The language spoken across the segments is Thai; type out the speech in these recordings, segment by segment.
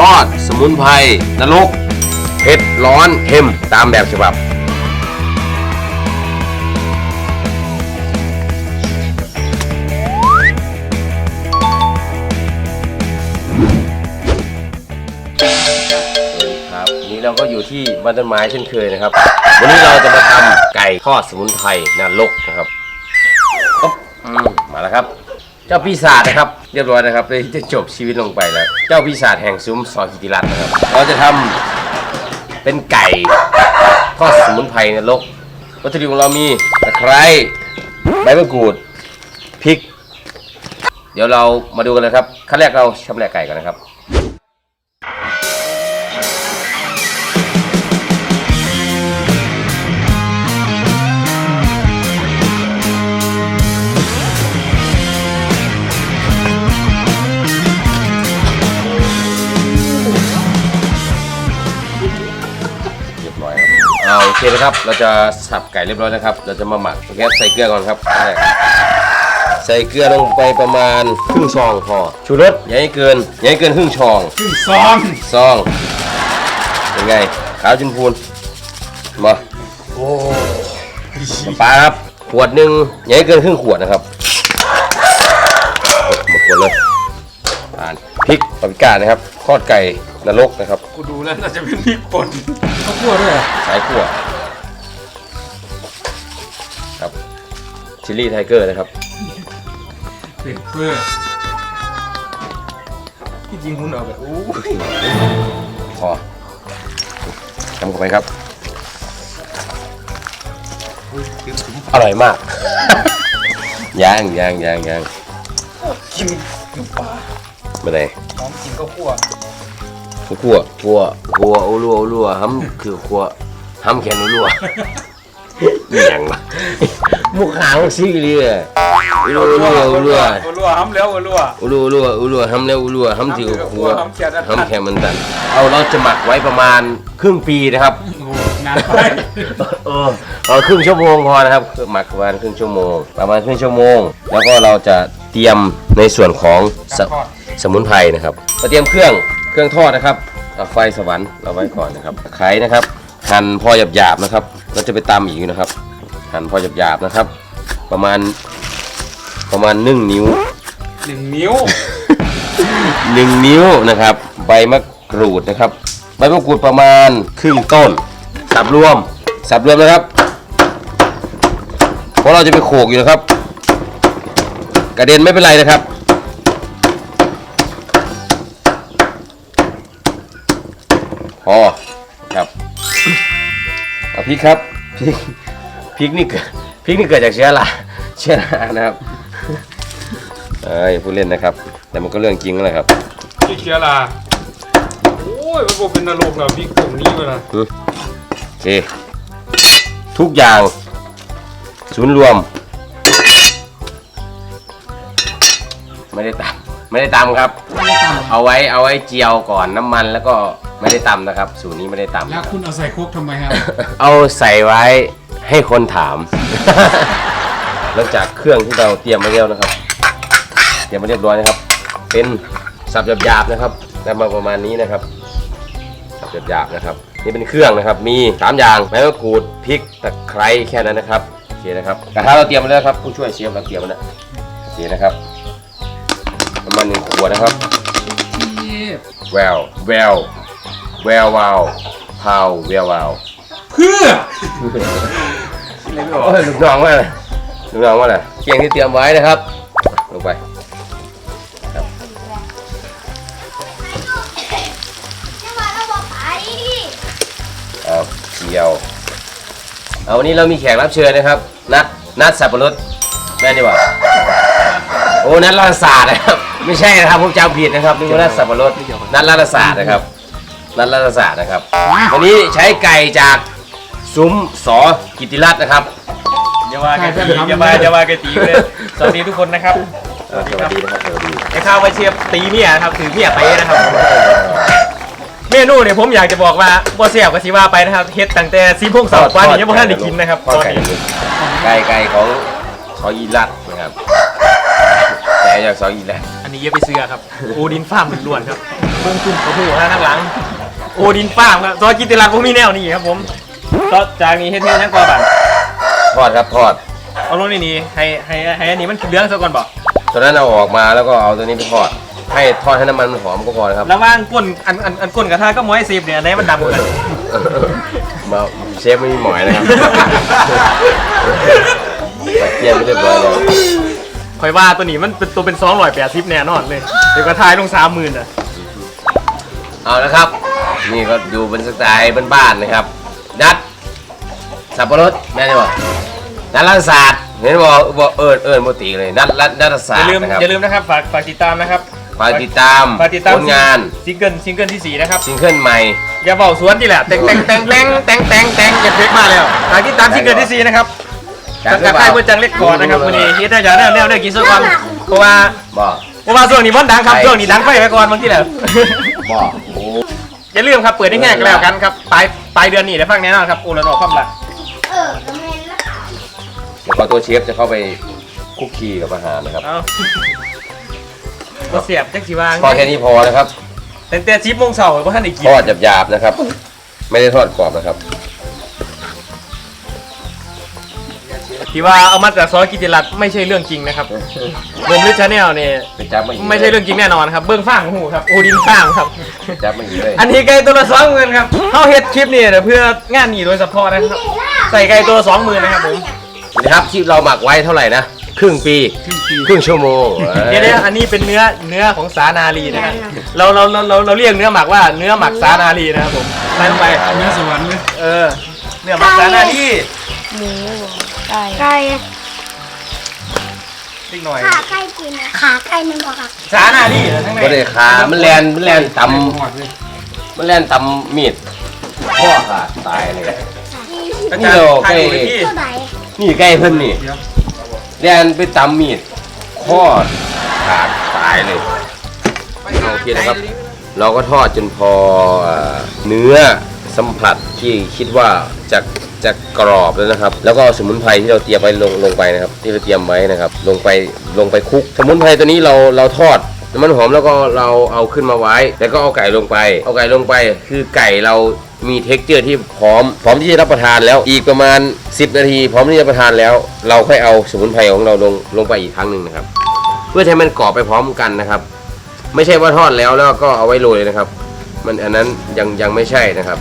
บอด สมุนไพรนรกเผ็ดร้อนเค็มตามแบบฉบับ ครับวันนี้เราก็อยู่ที่บ้านต้นไม้เช่นเคยนะครับ วันนี้เราจะมาทำไก่ทอดสมุนไพรนรกนะครับอ๊อบอืมมาแล้วครับ เจ้าปีศาจนะครับ เรียบร้อยนะครับเลยจะจบชีวิตลงไปแล้ว เจ้าปีศาจแห่งซุ้มซอยกิติรัตน์นะครับ เราจะทำเป็นไก่ทอดสมุนไพรนรกวัตถุดิบของเรามีตะไคร้ใบมะกรูดพริก เดี๋ยวเรามาดูกันเลยครับขั้นแรกเราชำแหละไก่ก่อนนะครับ ครับเอาโอเคนะครับ เราจะสับไก่เรียบร้อยนะครับ เราจะมาหมักโอเคครับใส่เกลือก่อนครับแรกใส่เกลือลงไปประมาณครึ่งซองพอชูรสอย่าให้เกินอย่าให้เกินครึ่งซองขึ้นซองซองเป็นไงขาวจุนพูนมาโอ้น้ำปลาครับขวดหนึ่งอย่าให้เกินครึ่งขวดนะครับหมดขวดเลยผ่านพริกปาปริก้านะครับทอดไก่ นรกนะครับกูดูแล้วน่าจะเป็นพริกป่นข้าวคั่วด้วยเหรอสายขั่วครับชิลลี่ไทเกอร์นะครับ เผ็ดเพื่อที่จริงคุณเอาแบบอู้พอทำเข้าไปครับอร่อยมาก ย่างย่างย่างย่างกินกับปลาไม่ได้หอมกินข้าวคั่ว ขั่วขั่วขั่วโอรัวโอรัวห้ำคือขั่วห้ำแขนโอรัวอหย่างวะมุกหางซีเรียโอรัวโอรัวโอรัวโอรัวห้ำแล้วโอรัวอุลัวอุลัวอุลัวห้ำแล้วอุลัวห้ำถือหัวห้ำเขียดอะห้ำแค่มันตันเอาเราจะหมักไว้ประมาณครึ่งปีนะครับโอ้นานไปเออเอาครึ่งชั่วโมงพอนะครับหมักประมาณครึ่งชั่วโมง ประมาณครึ่งชั่วโมง แล้วก็เราจะเตรียมในส่วนของสทอดสมุนไพรนะครับมาเตรียมเครื่อง เครื่องทอดนะครับเอาไฟสวรรค์เราไว้ก่อนนะครับตะไคร้นะครับหั่นพอหยาบๆนะครับเราจะไปตำอีกนะครับ หั่นพอหยาบๆนะครับ ประมาณประมาณหนึ่งนิ้วหนึ่งนิ้วหนึ่งนิ้วนะครับ ใบมะกรูดนะครับ ใบมะกรูดประมาณครึ่งต้น สับรวม สับรวมนะครับเพราะเราจะไปโขกอยู่นะครับ กระเด็นไม่เป็นไรนะครับ พอครับเอาพริกครับพริกพริกนี่เกิดพริกนี่เกิดจากเชื้อราเชื้อรานะครับเอ้ยผู้เล่นนะครับ แต่มันก็เรื่องจริงนั่นแหละครับพี่เชียราโอ้ยมันบอกเป็นนรกแล้วพริกตรงนี้เวลาโอเคทุกอย่างศูนย์รวม ไม่ได้ตำไม่ได้ตำครับ เอาไว้เอาไว้เจียวก่อนน้ำมันแล้วก็ ไม่ได้ตำนะครับ สูตรนี้ไม่ได้ตำแล้วคุณเอาใส่ครกทำไมครับ เอาใส่ไว้ให้คนถาม หลังจากเครื่องที่เราเตรียมมาแล้วนะครับ เตรียมมาเรียบร้อยนะครับ เป็นสับหยาบๆนะครับได้มาประมาณนี้นะครับสับหยาบๆนะครับ นี่เป็นเครื่องนะครับ มีสามอย่างใบมะกรูดพริกตะไคร้แค่นั้นนะครับโอเคนะครับกระทะเราเตรียมมาแล้วครับผู้ช่วยเชฟเราเตรียมมาแล้วโอเคนะครับประมาณหนึ่งขวดนะครับ แววแวว แวววาวพาวแวววาวเพื่อโอ้ยลูกน้องว่าอะไรลูกน้องว่าอะไรเกียงที่เตรียมไว้นะครับลงไปครับจังหวะเราบอกไปเอาเจียวเอาวันนี้เรามีแขกรับเชิญนะครับนัดนัดสับปะรดแม่นดีกว่าโอ้นัดรัฐศาสตร์นะครับ ไม่ใช่นะครับผมจำผิดนะครับนี่ว่านัดสับปะรดนัดรัฐศาสตร์นะครับ นัดรัฐศาสตร์นะครับ วันนี้ใช้ไก่จากซุ้มสอกิติรัตน์นะครับ อย่าว่ากันตีอย่ามาอย่าว่ากันตีเลยสวัสดีทุกคนนะครับเออสวัสดีนะครับสวัสดีไอ้ข้าวมาเชียบตีเมียนะครับถือเมียไปนะครับเมนูเนี่ยผมอยากจะบอกว่าบ่เสียบก็สิว่าไปนะครับเฮ็ดตั้งแต่ซีพงเสาร์กว่านี่ยังบ่ทันได้กินนะครับทอดตอนไก่นี้ไก่ไก่ของซอยีรัตน์นะครับแต่จากซอยีรัตน์อันนี้เยอะไปเสือครับโอดินฟาร์มล้วนๆครับเบื้องตุ่มกระหูนะข้างหลัง โอดินฟาร์มครับซอยกิติรักผมมีแนวนี้ครับผมก็จากนี้เฮ็ดเฮ็ดยังก่อนบัดทอดครับทอด เอาลงในนี้ให้ให้ให้อันนี้มันเหลืองซะก่อนบ่ตอนนั้นเอาออกมาแล้วก็เอาตัวนี้ไปทอด ให้ทอดให้น้ำมันมันหอมก็พอนะครับระหว่างก้นอันอันอันก้นกระทะก็ม้อยซีบเนี่ยอันไหนมันดำกว่ากัน มาเชฟไม่มีหมอยนะครับตัดเกียร์ไปเรียบร้อยแล้วข่อยว่าตัวนี้มันเป็นตัวเป็น280แน่นอนเลย เดี๋ยวกระทายลง30,000อะ เอาละครับ นี่ก็อยู่เป็นสไตล์บ้านๆนะครับ นัด สับปะรดแม่ได้บอกนัดรัฐศาสตร์เห็นบอกบอกเอิญเอิญโมติเลยนัดรัฐนัฐศาอสตย่าร์ลืมนะครับอย่าลืมนะครับฝากฝากติดตามนะครับฝากติดตามฝากติดตามผลงานซิงเกิลซิงเกิลที่สี่นะครับซิงเกิลใหม่ อย่าเบาสวนที่แหละแต่งแต่งแต่งแต่งแต่งแต่งแต่งอย่าเพกมาแล้วฝากติดตามซิงเกิลที่สี่นะครับจากสังกัดค่ายเพื่อจังเล็กก่อนนะครับวันนี้ที่ได้จากแนวแนวได้กินสักวันเพราะว่าบอกเพราะว่าช่วงนี้มันดังครับช่วงนี้ดังไปไปก่อนบางทีแหละ บอกโอ้ อย่าลืมครับเปิดได้แง่กันแล้วกันครับปลายปลายเดือนนี้ได้ฟังแน่นอนครับโอละนอความรักเออทำไมล่ะเดี๋ยวพอตัวเชฟจะเข้าไปคุกคีกับอาหารนะครับเอาก็เสียบจักสีวางทอดแค่นี้พอนะครับแต่แต่ชิปโมงเสาร์เพราะท่านได้กินทอดหยาบๆนะครับ ไม่ได้ทอดกรอบนะครับ ที่ว่าเอามาจากซอยกิติรัตน์ไม่ใช่เรื่องจริงนะครับรวมลิชแนลเนี่ยไปจับมาอีกไม่ใช่เรื่องจริงแน่นอนครับ เบื้องฟ้างหูครับโอดินฟ้างครับ ไปจับมาอีกเลยอันนี้ไก่ตัวละสองหมื่นครับเขาเฮ็ดคลิปนี่เดี๋ยวเพื่องานนี้โดยเฉพาะนะครับ ใส่ไก่ตัวละสองหมื่นนะครับผมนะครับที่เราหมักไว้เท่าไหร่นะครึ่งปีครึ่งชั่วโมงเดี๋ยวๆอันนี้เป็นเนื้อเนื้อของสานาลีนะครับเราเราเราเราเราเรียกเนื้อหมักว่าเนื้อหมักสานาลีนะครับผมใส่ลงไปเนื้อสวรรค์เลยเออเนื้อหมักสานาลีหมูไก่ไก่นิดหน่อยขาไก่กินนะขาไก่มันบอกค่ะสานาลีเหรอทั้งในก็ได้ขามันแลนมันแลนตหอดเลยำมันแลนตำมีดพ่อขาดตายเลย อานี่จารเราย์ถ่ายรูปไปที่เท่าไหร่นี่ใกล้เพิ่นนี่เดี๋ยวแลนไปตำมีดข้อขาดตายเลย โอเคนะครับ เราก็ทอดจนพอเอ่อเนื้อสัมผัสที่คิดว่าจะ จะกรอบแล้วนะครับ แล้วก็เอาสมุนไพรที่เราเตรียมไว้ลงลงไปนะครับ ที่เราเตรียมไว้นะครับ ลงไปลงไปคลุก สมุนไพรตัวนี้เราเราทอดน้ำมันหอมแล้วก็เราเอาขึ้นมาไว้ แล้วก็เอาไก่ลงไป เอาไก่ลงไป คือไก่เรามีเท็กเจอร์ที่พร้อม พร้อมที่จะรับประทานแล้ว อีกประมาณ 10 นาที พร้อมที่จะรับประทานแล้ว เราค่อยเอาสมุนไพรของเราลงลงไปอีกครั้งหนึ่งนะครับ เพื่อให้มันกรอบไปพร้อมกันนะครับ ไม่ใช่ว่าทอดแล้วแล้วก็เอาไว้โรยนะครับ มันอันนั้นยังยังไม่ใช่นะครับ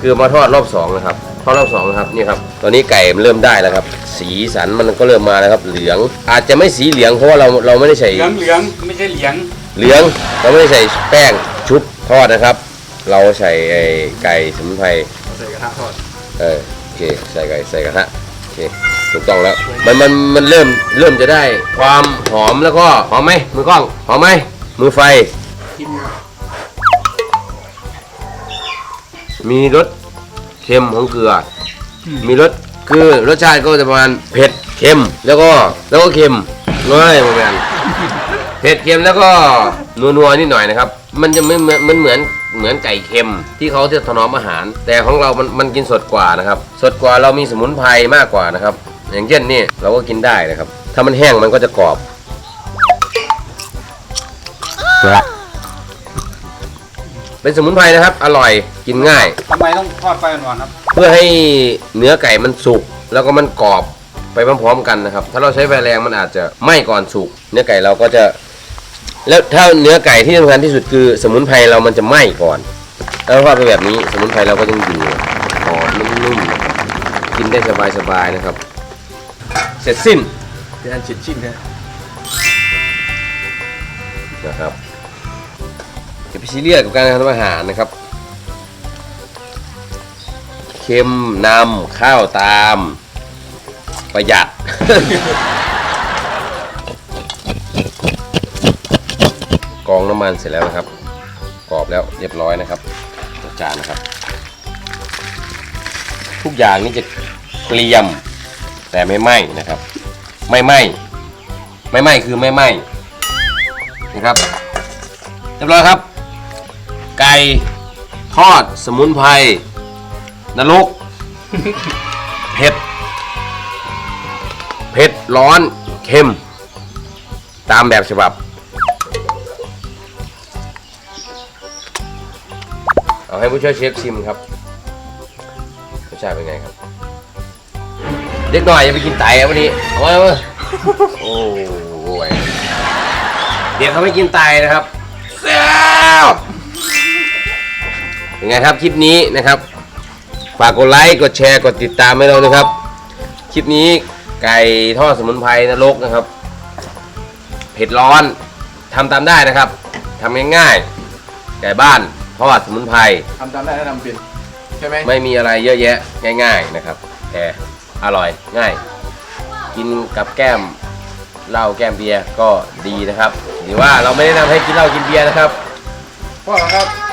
คือมาทอดรอบสองนะครับ ทอดรอบสองนะครับนี่ครับตอนนี้ไก่มันเริ่มได้แล้วครับ สีสันมันก็เริ่มมาแล้วครับ เหลืองอาจจะไม่สีเหลืองเพราะว่าเราเราไม่ได้ใส่เหลืองเหลืองไม่ใช่เหลียงเหลืองเราไม่ได้ใส่แป้งชุบทอดนะครับ เราใส่ไอ้ไก่สมุนไพรใส่กระทะทอดเออโอเคใส่ไก่ใส่กระทะโอเคถูกต้องแล้วมันมันมันเริ่มเริ่มจะได้ความหอมแล้วก็หอมไหมมือกล้องหอมไหมมือไฟมีรส เค็มของเกลืออมมีรสคือรสชาติก็จะประมาณเผ็ดเค็มแล้วก็แล้วก็เค็มน้อยประมาณเผ็ดเค็มแล้วก็นัวนัวๆนิดหน่อยนะครับ มันจะไม่เหมือนมันเหมือนเหมือนไก่เค็มที่เขาจะถนอมอาหาร แต่ของเรามันมันกินสดกว่านะครับ สดกว่าเรามีสมุนไพรมากกว่านะครับ อย่างเช่นนี่เราก็กินได้นะครับ ถ้ามันแห้งมันก็จะกรอบ เป็นสมุนไพรนะครับ อร่อยกินง่าย ทำไมต้องทอดไฟอ่อนๆครับ เพื่อให้เนื้อไก่มันสุกแล้วก็มันกรอบไปพร้อมๆกันนะครับ ถ้าเราใช้ไฟแรงมันอาจจะไหม้ก่อนสุก เนื้อไก่เราก็จะ แล้วถ้าเนื้อไก่ที่สำคัญที่สุดคือ สมุนไพรเรามันจะไหม้ก่อนแล้วทอดไปแบบนี้สมุนไพรเราก็ยังอยู่หอมนุ่มๆนะครับกินได้สบายๆนะครับ เสร็จสิ้นเป็นอันชิ้นชิ้นนะนะครับ อย่าไปซีเรียสกับการทำอาหารนะครับ เค็มนำข้าวตาม ประหยัด กองน้ำมันเสร็จแล้วนะครับ กรอบแล้วเรียบร้อยนะครับจัดจานนะครับ ทุกอย่างนี่จะเกรียมแต่ไม่ไหม้นะครับ ไม่ไหม้ไม่ไหม้คือไม่ไหม้นะครับเรียบร้อยครับ ไก่ ทอด สมุนไพรนรก เผ็ด เผ็ด ร้อน เค็ม ตามแบบฉบับ เอาให้ผู้ช่วยเชฟชิมครับรสชาติเป็นไงครับ เด็กหน่อยอย่าไปกินไตอะวันนี้เอาไว้เอาไว้โอ้ยเดี๋ยวเขาไม่กินไตนะครับแซ่บ เป็นไงครับคลิปนี้นะครับ ฝากกดไลค์กดแชร์กดติดตามให้เรานะครับ คลิปนี้ไก่ทอดสมุนไพรนรกนะครับ เผ็ดร้อนทำตามได้นะครับทำง่ายๆ ไก่บ้านทอดสมุนไพรทำตามได้ถ้าทำเป็นใช่ไหมไม่มีอะไรเยอะแยะง่าย ๆนะครับแต่อร่อยง่าย กินกับแก้มเหล้าแก้มเบียร์ก็ดีนะครับ หรือว่าเราไม่ได้นำให้กินเหล้ากินเบียร์นะครับพ่อครับ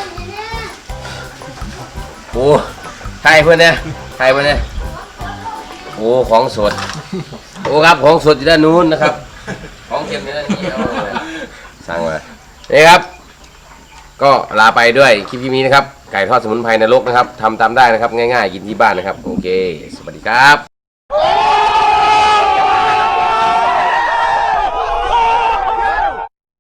โอ้ใครเพื่อนเนี่ยใครเพื่อนเนี่ยโอ้ของสด โอ้ครับของสดอยู่ด้านนู้นนะครับ ของเค็มอยู่ด้านนี้เอาสั่งมานี่ครับ ก็ลาไปด้วยคลิปนี้นะครับ ไก่ทอดสมุนไพรนรกนะครับทำตามได้นะครับ ง่ายๆ กินที่บ้านนะครับ โอเค สวัสดีครับ